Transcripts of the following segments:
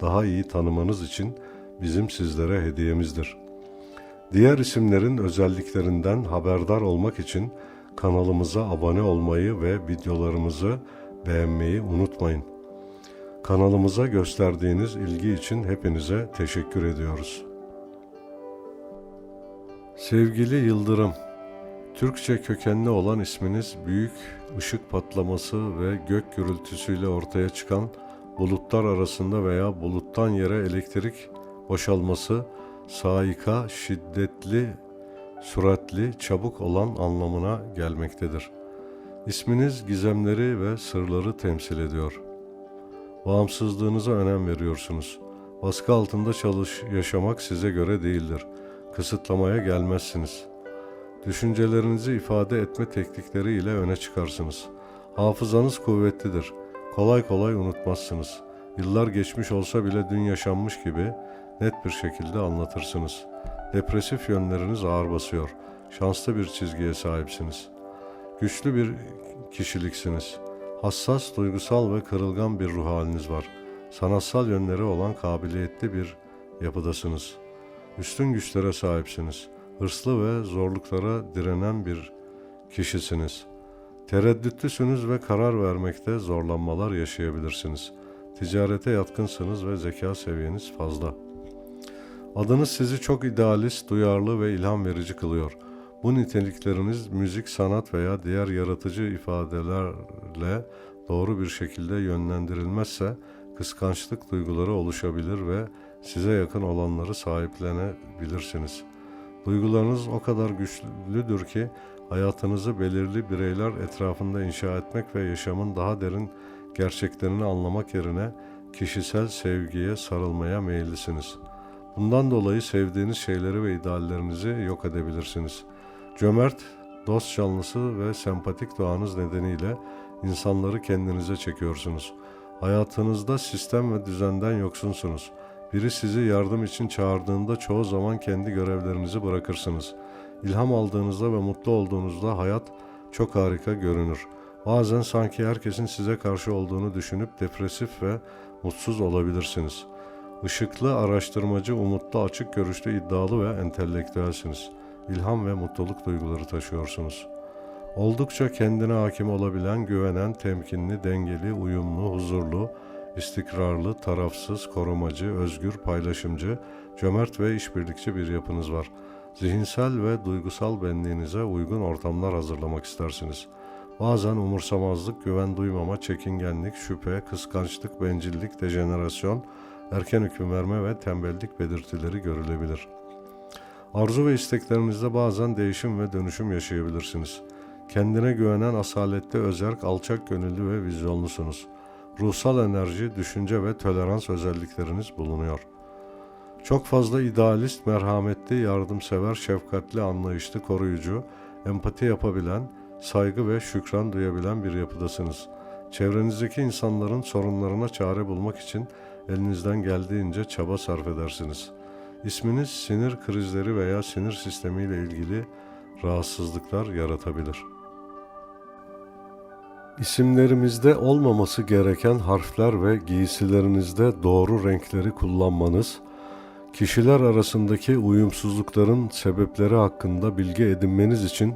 daha iyi tanımanız için bizim sizlere hediyemizdir. Diğer isimlerin özelliklerinden haberdar olmak için kanalımıza abone olmayı ve videolarımızı beğenmeyi unutmayın. Kanalımıza gösterdiğiniz ilgi için hepinize teşekkür ediyoruz. Sevgili Yıldırım, Türkçe kökenli olan isminiz büyük ışık patlaması ve gök gürültüsüyle ortaya çıkan bulutlar arasında veya buluttan yere elektrik boşalması saika şiddetli, süratli, çabuk olan anlamına gelmektedir. İsminiz gizemleri ve sırları temsil ediyor. Bağımsızlığınıza önem veriyorsunuz. Baskı altında çalış yaşamak size göre değildir. Kısıtlamaya gelmezsiniz. Düşüncelerinizi ifade etme teknikleriyle öne çıkarsınız. Hafızanız kuvvetlidir. Kolay kolay unutmazsınız. Yıllar geçmiş olsa bile dün yaşanmış gibi net bir şekilde anlatırsınız. Depresif yönleriniz ağır basıyor. Şanslı bir çizgiye sahipsiniz. Güçlü bir kişiliksiniz. Hassas, duygusal ve kırılgan bir ruh haliniz var. Sanatsal yönleri olan kabiliyetli bir yapıdasınız. Üstün güçlere sahipsiniz. Hırslı ve zorluklara direnen bir kişisiniz. Tereddütlüsünüz ve karar vermekte zorlanmalar yaşayabilirsiniz. Ticarete yatkınsınız ve zeka seviyeniz fazla. Adınız sizi çok idealist, duyarlı ve ilham verici kılıyor. Bu nitelikleriniz müzik, sanat veya diğer yaratıcı ifadelerle doğru bir şekilde yönlendirilmezse kıskançlık duyguları oluşabilir ve size yakın olanları sahiplenebilirsiniz. Duygularınız o kadar güçlüdür ki hayatınızı belirli bireyler etrafında inşa etmek ve yaşamın daha derin gerçeklerini anlamak yerine kişisel sevgiye sarılmaya meyillisiniz. Bundan dolayı sevdiğiniz şeyleri ve ideallerinizi yok edebilirsiniz. Cömert, dost canlısı ve sempatik doğanız nedeniyle insanları kendinize çekiyorsunuz. Hayatınızda sistem ve düzenden yoksunsunuz. Biri sizi yardım için çağırdığında çoğu zaman kendi görevlerinizi bırakırsınız. İlham aldığınızda ve mutlu olduğunuzda hayat çok harika görünür. Bazen sanki herkesin size karşı olduğunu düşünüp depresif ve mutsuz olabilirsiniz. Işıklı, araştırmacı, umutlu, açık görüşlü, iddialı ve entelektüelsiniz. İlham ve mutluluk duyguları taşıyorsunuz. Oldukça kendine hakim olabilen, güvenen, temkinli, dengeli, uyumlu, huzurlu, istikrarlı, tarafsız, korumacı, özgür, paylaşımcı, cömert ve işbirlikçi bir yapınız var. Zihinsel ve duygusal benliğinize uygun ortamlar hazırlamak istersiniz. Bazen umursamazlık, güven duymama, çekingenlik, şüphe, kıskançlık, bencillik, dejenerasyon, erken hüküm verme ve tembellik belirtileri görülebilir. Arzu ve isteklerinizde bazen değişim ve dönüşüm yaşayabilirsiniz. Kendine güvenen asaletli, özerk, alçak gönüllü ve vizyonlusunuz. Ruhsal enerji, düşünce ve tolerans özellikleriniz bulunuyor. Çok fazla idealist, merhametli, yardımsever, şefkatli, anlayışlı, koruyucu, empati yapabilen, saygı ve şükran duyabilen bir yapıdasınız. Çevrenizdeki insanların sorunlarına çare bulmak için elinizden geldiğince çaba sarf edersiniz. İsminiz sinir krizleri veya sinir sistemiyle ilgili rahatsızlıklar yaratabilir. İsimlerimizde olmaması gereken harfler ve giysilerinizde doğru renkleri kullanmanız, kişiler arasındaki uyumsuzlukların sebepleri hakkında bilgi edinmeniz için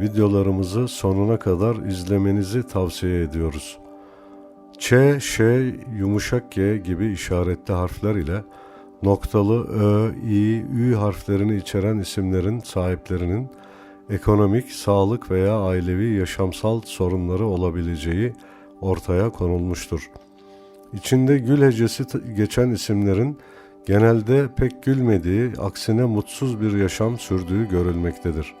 videolarımızı sonuna kadar izlemenizi tavsiye ediyoruz. Ç, Ş, yumuşak G gibi işaretli harfler ile noktalı Ö, İ, Ü harflerini içeren isimlerin sahiplerinin ekonomik, sağlık veya ailevi yaşamsal sorunları olabileceği ortaya konulmuştur. İçinde gül hecesi geçen isimlerin genelde pek gülmediği, aksine mutsuz bir yaşam sürdüğü görülmektedir.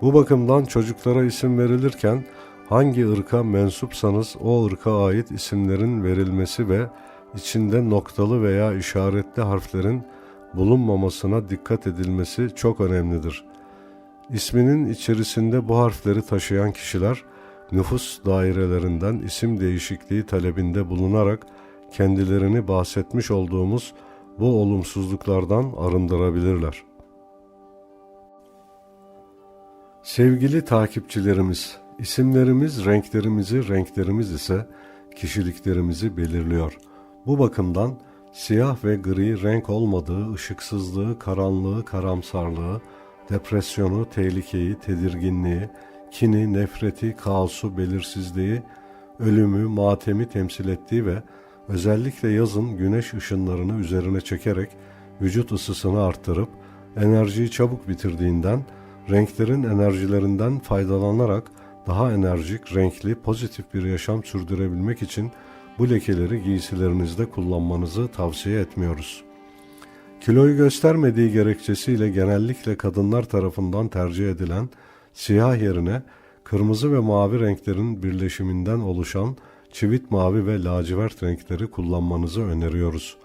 Bu bakımdan çocuklara isim verilirken hangi ırka mensupsanız o ırka ait isimlerin verilmesi ve içinde noktalı veya işaretli harflerin bulunmamasına dikkat edilmesi çok önemlidir. İsminin içerisinde bu harfleri taşıyan kişiler nüfus dairelerinden isim değişikliği talebinde bulunarak kendilerini bahsetmiş olduğumuz bu olumsuzluklardan arındırabilirler. Sevgili takipçilerimiz, isimlerimiz renklerimizi, renklerimiz ise kişiliklerimizi belirliyor. Bu bakımdan siyah ve gri renk olmadığı ışıksızlığı, karanlığı, karamsarlığı, depresyonu, tehlikeyi, tedirginliği, kini, nefreti, kaosu, belirsizliği, ölümü, matemi temsil ettiği ve özellikle yazın güneş ışınlarını üzerine çekerek vücut ısısını arttırıp enerjiyi çabuk bitirdiğinden renklerin enerjilerinden faydalanarak daha enerjik, renkli, pozitif bir yaşam sürdürebilmek için bu lekeleri giysilerinizde kullanmanızı tavsiye etmiyoruz. Kiloyu göstermediği gerekçesiyle genellikle kadınlar tarafından tercih edilen siyah yerine kırmızı ve mavi renklerin birleşiminden oluşan çivit mavi ve lacivert renkleri kullanmanızı öneriyoruz.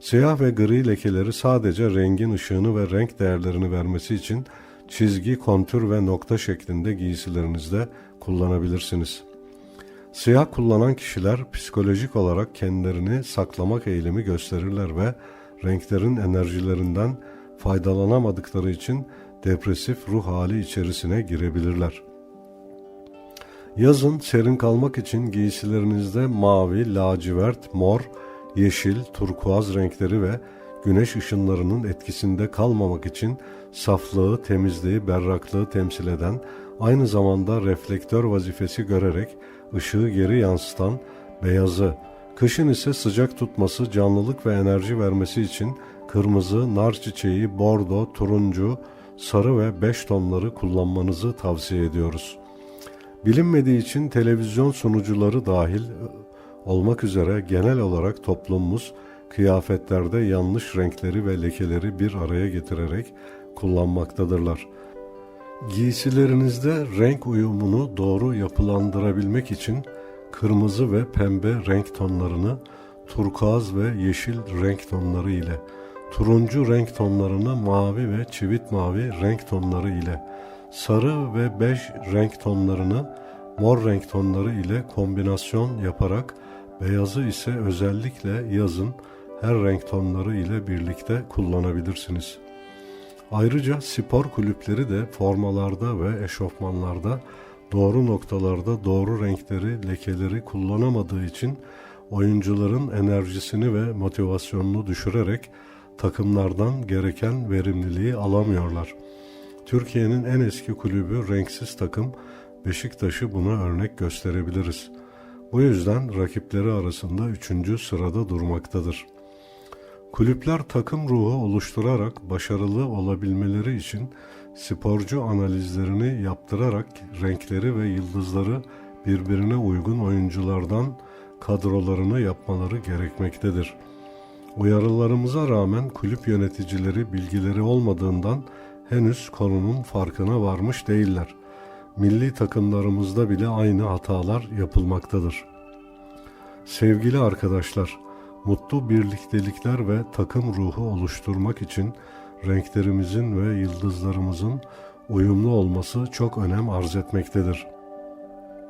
Siyah ve gri lekeleri sadece rengin ışığını ve renk değerlerini vermesi için çizgi, kontür ve nokta şeklinde giysilerinizde kullanabilirsiniz. Siyah kullanan kişiler psikolojik olarak kendilerini saklamak eğilimi gösterirler ve renklerin enerjilerinden faydalanamadıkları için depresif ruh hali içerisine girebilirler. Yazın serin kalmak için giysilerinizde mavi, lacivert, mor, yeşil, turkuaz renkleri ve güneş ışınlarının etkisinde kalmamak için saflığı, temizliği, berraklığı temsil eden, aynı zamanda reflektör vazifesi görerek ışığı geri yansıtan beyazı, kışın ise sıcak tutması, canlılık ve enerji vermesi için kırmızı, nar çiçeği, bordo, turuncu, sarı ve beş tonları kullanmanızı tavsiye ediyoruz. Bilinmediği için televizyon sunucuları dahil olmak üzere genel olarak toplumumuz kıyafetlerde yanlış renkleri ve lekeleri bir araya getirerek kullanmaktadırlar. Giysilerinizde renk uyumunu doğru yapılandırabilmek için kırmızı ve pembe renk tonlarını turkuaz ve yeşil renk tonları ile, turuncu renk tonlarını mavi ve çivit mavi renk tonları ile, sarı ve bej renk tonlarını mor renk tonları ile kombinasyon yaparak beyazı ise özellikle yazın her renk tonları ile birlikte kullanabilirsiniz. Ayrıca spor kulüpleri de formalarda ve eşofmanlarda doğru noktalarda doğru renkleri, lekeleri kullanamadığı için oyuncuların enerjisini ve motivasyonunu düşürerek takımlardan gereken verimliliği alamıyorlar. Türkiye'nin en eski kulübü renksiz takım Beşiktaş'ı buna örnek gösterebiliriz. Bu yüzden rakipleri arasında üçüncü sırada durmaktadır. Kulüpler takım ruhu oluşturarak başarılı olabilmeleri için sporcu analizlerini yaptırarak renkleri ve yıldızları birbirine uygun oyunculardan kadrolarını yapmaları gerekmektedir. Uyarılarımıza rağmen kulüp yöneticileri bilgileri olmadığından henüz konunun farkına varmış değiller. Milli takımlarımızda bile aynı hatalar yapılmaktadır. Sevgili arkadaşlar, mutlu birliktelikler ve takım ruhu oluşturmak için renklerimizin ve yıldızlarımızın uyumlu olması çok önem arz etmektedir.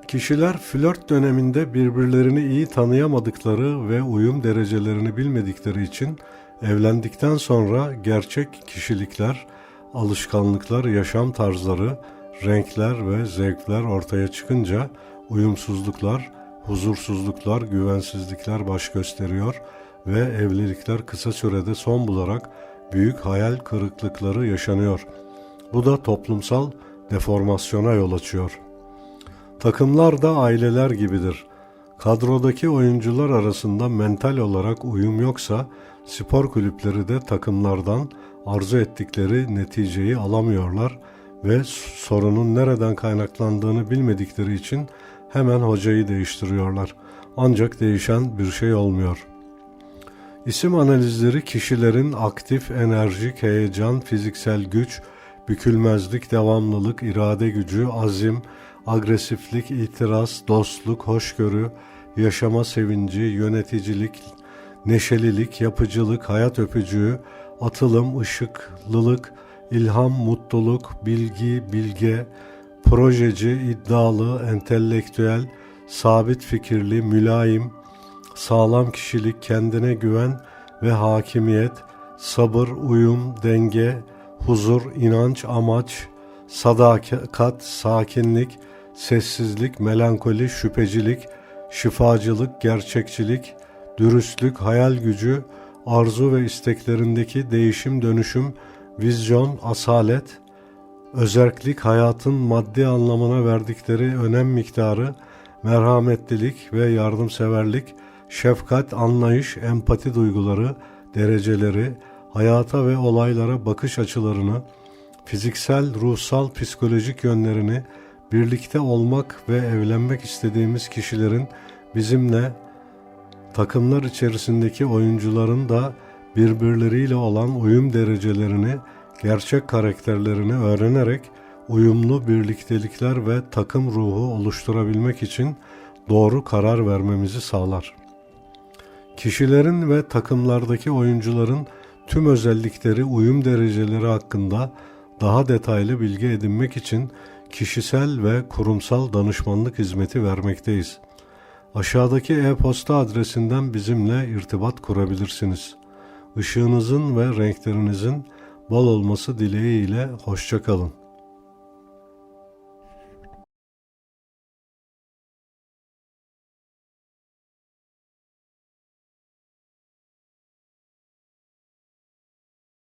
Kişiler flört döneminde birbirlerini iyi tanıyamadıkları ve uyum derecelerini bilmedikleri için evlendikten sonra gerçek kişilikler, alışkanlıklar, yaşam tarzları, renkler ve zevkler ortaya çıkınca uyumsuzluklar, huzursuzluklar, güvensizlikler baş gösteriyor ve evlilikler kısa sürede son bularak büyük hayal kırıklıkları yaşanıyor. Bu da toplumsal deformasyona yol açıyor. Takımlar da aileler gibidir. Kadrodaki oyuncular arasında mental olarak uyum yoksa spor kulüpleri de takımlardan arzu ettikleri neticeyi alamıyorlar ve sorunun nereden kaynaklandığını bilmedikleri için hemen hocayı değiştiriyorlar. Ancak değişen bir şey olmuyor. İsim analizleri kişilerin aktif, enerjik, heyecan, fiziksel güç, bükülmezlik, devamlılık, irade gücü, azim, agresiflik, itiraz, dostluk, hoşgörü, yaşama sevinci, yöneticilik, neşelilik, yapıcılık, hayat öpücüğü, atılım, ışıklılık, ilham, mutluluk, bilgi, bilge, projeci, iddialı, entelektüel, sabit fikirli, mülayim, sağlam kişilik, kendine güven ve hakimiyet, sabır, uyum, denge, huzur, inanç, amaç, sadakat, sakinlik, sessizlik, melankoli, şüphecilik, şifacılık, gerçekçilik, dürüstlük, hayal gücü, arzu ve isteklerindeki değişim dönüşüm, vizyon, asalet, özerklik, hayatın maddi anlamına verdikleri önem miktarı, merhametlilik ve yardımseverlik, şefkat, anlayış, empati duyguları, dereceleri, hayata ve olaylara bakış açılarını, fiziksel, ruhsal, psikolojik yönlerini, birlikte olmak ve evlenmek istediğimiz kişilerin bizimle takımlar içerisindeki oyuncuların da birbirleriyle olan uyum derecelerini, gerçek karakterlerini öğrenerek uyumlu birliktelikler ve takım ruhu oluşturabilmek için doğru karar vermemizi sağlar. Kişilerin ve takımlardaki oyuncuların tüm özellikleri, uyum dereceleri hakkında daha detaylı bilgi edinmek için kişisel ve kurumsal danışmanlık hizmeti vermekteyiz. Aşağıdaki e-posta adresinden bizimle irtibat kurabilirsiniz. Işığınızın ve renklerinizin bol olması dileğiyle hoşçakalın.